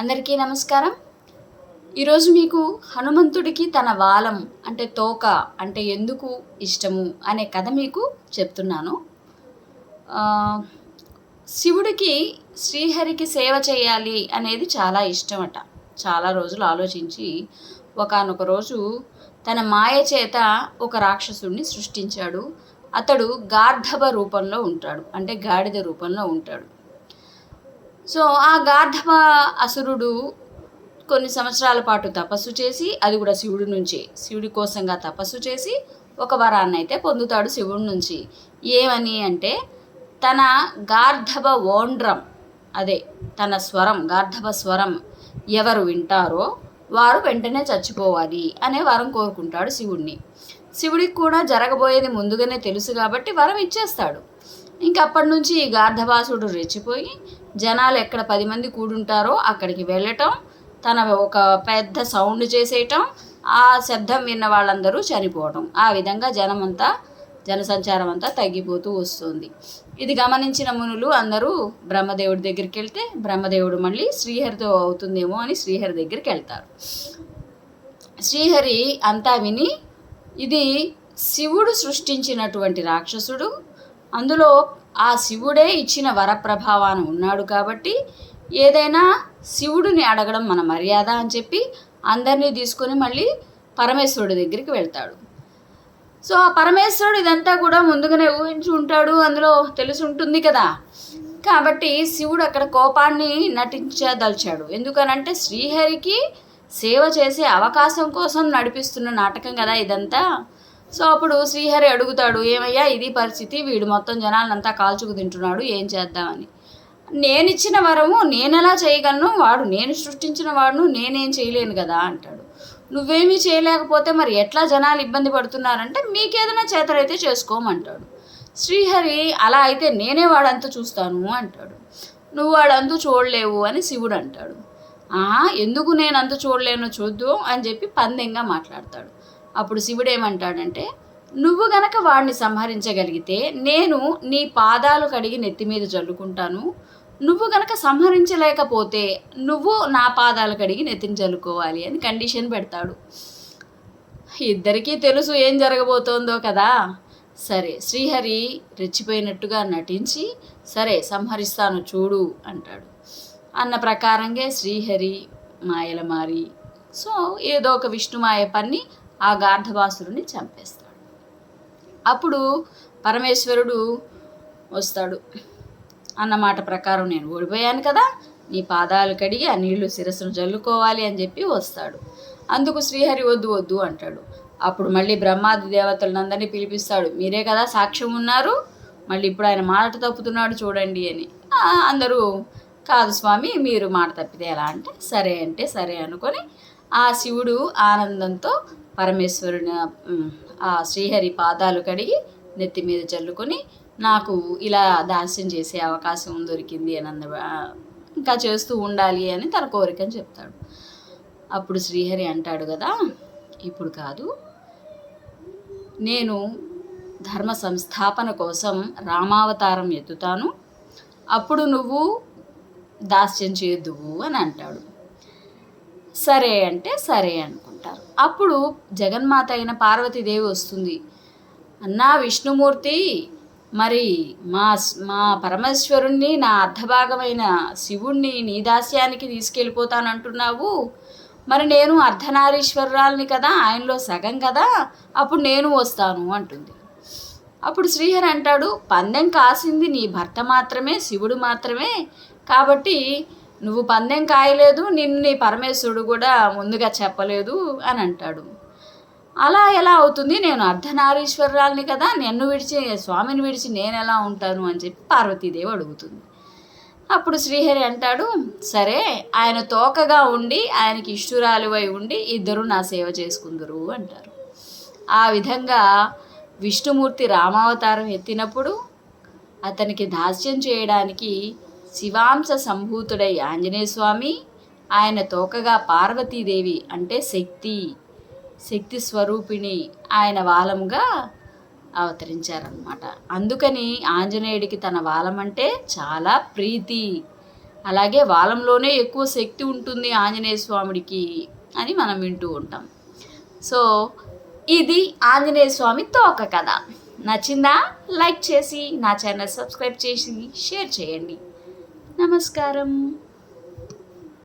అందరికీ నమస్కారం. ఈరోజు మీకు హనుమంతుడికి తన వాలం అంటే తోక అంటే ఎందుకు ఇష్టము అనే కథ మీకు చెప్తున్నాను. శివుడికి శ్రీహరికి సేవ చేయాలి అనేది చాలా ఇష్టమట. చాలా రోజులు ఆలోచించి ఒకానొక రోజు తన మాయ చేత ఒక రాక్షసుడిని సృష్టించాడు. అతడు గార్ధవ రూపంలో ఉంటాడు అంటే గాడిద రూపంలో ఉంటాడు. సో ఆ గార్ధవ అసురుడు కొన్ని సంవత్సరాల పాటు తపస్సు చేసి అది కూడా శివుడి నుంచి శివుడి కోసంగా తపస్సు చేసి ఒక వరాన్ని అయితే పొందుతాడు శివుడి నుంచి. ఏమని అంటే తన గార్ధవ ఓండ్రం అదే తన స్వరం గార్ధవ స్వరం ఎవరు వింటారో వారు వెంటనే చచ్చిపోవాలి అనే వరం కోరుకుంటాడు శివుడిని శివుడికి కూడా జరగబోయేది ముందుగానే తెలుసు కాబట్టి వరం ఇచ్చేస్తాడు. ఇంకప్పటి నుంచి ఈ గార్ధవాసుడు రెచ్చిపోయి జనాలు ఎక్కడ పది మంది కూడుంటారో అక్కడికి వెళ్ళటం తన ఒక పెద్ద సౌండ్ చేసేయటం ఆ శబ్దం విన్న వాళ్ళందరూ చనిపోవటం. ఆ విధంగా జనమంతా జనసంచారం అంతా తగ్గిపోతూ వస్తుంది. ఇది గమనించిన మునులు అందరూ బ్రహ్మదేవుడి దగ్గరికి వెళ్తే బ్రహ్మదేవుడు మళ్ళీ శ్రీహరితో అవుతుందేమో అని శ్రీహరి దగ్గరికి వెళ్తారు. శ్రీహరి అంతా విని ఇది శివుడు సృష్టించినటువంటి రాక్షసుడు అందులో ఆ శివుడే ఇచ్చిన వరప్రభావాన ఉన్నాడు కాబట్టి ఏదైనా శివుడిని అడగడం మన మర్యాద అని చెప్పి అందరినీ తీసుకొని మళ్ళీ పరమేశ్వరుడి దగ్గరికి వెళ్తాడు. సో ఆ పరమేశ్వరుడు ఇదంతా కూడా ముందుగానే ఊహించి ఉంటాడు. అందులో తెలిసి ఉంటుంది కదా. కాబట్టి శివుడు అక్కడ కోపాన్ని నటించదలిచాడు. ఎందుకనంటే శ్రీహరికి సేవ చేసే అవకాశం కోసం నడిపిస్తున్న నాటకం కదా ఇదంతా. సో అప్పుడు శ్రీహరి అడుగుతాడు ఏమయ్యా ఇది పరిస్థితి. వీడు మొత్తం జనాలంతా కాల్చుకు తింటున్నాడు. ఏం చేద్దామని? నేనిచ్చిన వరము నేనెలా చేయగలను? వాడు నేను సృష్టించిన వాడును నేనేం చేయలేను కదా అంటాడు. నువ్వేమీ చేయలేకపోతే మరి ఎట్లా జనాలు ఇబ్బంది పడుతున్నారంటే మీకేదైనా చేతలైతే చేసుకోమంటాడు. శ్రీహరి అలా అయితే నేనే వాడంతా చూస్తాను అంటాడు. నువ్వు వాడంతు చూడలేవు అని శివుడు అంటాడు. ఆ ఎందుకు నేను అంత చూడలేను చూద్దు అని చెప్పి పందెంగా మాట్లాడతాడు. అప్పుడు శివుడు ఏమంటాడంటే నువ్వు గనక వాడిని సంహరించగలిగితే నేను నీ పాదాలు కడిగి నెత్తి మీద జల్లుకుంటాను. నువ్వు గనక సంహరించలేకపోతే నువ్వు నా పాదాలు కడిగి నెత్తిని చల్లుకోవాలి అని కండిషన్ పెడతాడు. ఇద్దరికీ తెలుసు ఏం జరగబోతోందో కదా. సరే శ్రీహరి రెచ్చిపోయినట్టుగా నటించి సరే సంహరిస్తాను చూడు అంటాడు. అన్న ప్రకారంగా శ్రీహరి మాయల మారి సో ఏదో ఒక విష్ణుమాయ పన్ని ఆ గార్ధవాసురుని చంపేస్తాడు. అప్పుడు పరమేశ్వరుడు వస్తాడు. అన్నమాట ప్రకారం నేను ఓడిపోయాను కదా నీ పాదాలు కడిగి ఆ నీళ్ళు శిరస్సును చల్లుకోవాలి అని చెప్పి వస్తాడు. అందుకు శ్రీహరి వద్దు వద్దు అంటాడు. అప్పుడు మళ్ళీ బ్రహ్మాది దేవతలందరినీ పిలిపిస్తాడు. మీరే కదా సాక్ష్యం ఉన్నారు మళ్ళీ ఇప్పుడు ఆయన మాట తప్పుతున్నాడు చూడండి అని. అందరూ కాదు స్వామి మీరు మాట తప్పితే ఎలా అంటే సరే అంటే సరే అనుకొని ఆ శివుడు ఆనందంతో పరమేశ్వరుని ఆ శ్రీహరి పాదాలు కడిగి నెత్తి మీద చల్లుకొని నాకు ఇలా దాస్యం చేసే అవకాశం దొరికింది అని అంద ఇంకా చేస్తూ ఉండాలి అని తన కోరికని చెప్తాడు. అప్పుడు శ్రీహరి అంటాడు కదా ఇప్పుడు కాదు. నేను ధర్మ సంస్థాపన కోసం రామావతారం ఎత్తుతాను. అప్పుడు నువ్వు దాస్యం చేయొద్దువు అని అంటాడు. సరే అంటే సరే అనుకుంటారు. అప్పుడు జగన్మాత అయిన పార్వతీదేవి వస్తుంది. అన్నా విష్ణుమూర్తి మరి మా మా పరమేశ్వరుణ్ణి నా అర్ధభాగమైన శివుణ్ణి నీ దాస్యానికి తీసుకెళ్ళిపోతానంటున్నావు. మరి నేను అర్ధనారీశ్వరాల్ని కదా ఆయనలో సగం కదా అప్పుడు నేను వస్తాను అంటుంది. అప్పుడు శ్రీహరి అంటాడు పందెం కాసింది నీ భర్త మాత్రమే శివుడు మాత్రమే కాబట్టి నువ్వు పందెం కాయలేదు నిన్ను నీ పరమేశ్వరుడు కూడా ముందుగా చెప్పలేదు అని అంటాడు. అలా ఎలా అవుతుంది? నేను అర్ధనారీశ్వరాల్ని కదా నన్ను విడిచి స్వామిని విడిచి నేను ఎలా ఉంటాను అని చెప్పి పార్వతీదేవి అడుగుతుంది. అప్పుడు శ్రీహరి అంటాడు సరే ఆయన తోకగా ఉండి ఆయనకి ఇష్టురాలువై ఉండి ఇద్దరు నా సేవ చేసుకుందరు అంటారు. ఆ విధంగా విష్ణుమూర్తి రామావతారం ఎత్తినప్పుడు అతనికి దాస్యం చేయడానికి శివాంశ సంభూతుడై ఆంజనేయ స్వామి ఆయన తోకగా పార్వతీదేవి అంటే శక్తి శక్తి స్వరూపిణి ఆయన వాలముగా అవతరించారనమాట అందుకని ఆంజనేయుడికి తన వాలం అంటే చాలా ప్రీతి. అలాగే వాలంలోనే ఎక్కువ శక్తి ఉంటుంది ఆంజనేయ స్వామిడికి అని మనం వింటూ ఉంటాం. సో ఇది ఆంజనేయ స్వామి తోక కథ. నచ్చిందా? లైక్ చేసి నా ఛానల్ సబ్స్క్రైబ్ చేసి షేర్ చేయండి. నమస్కారం.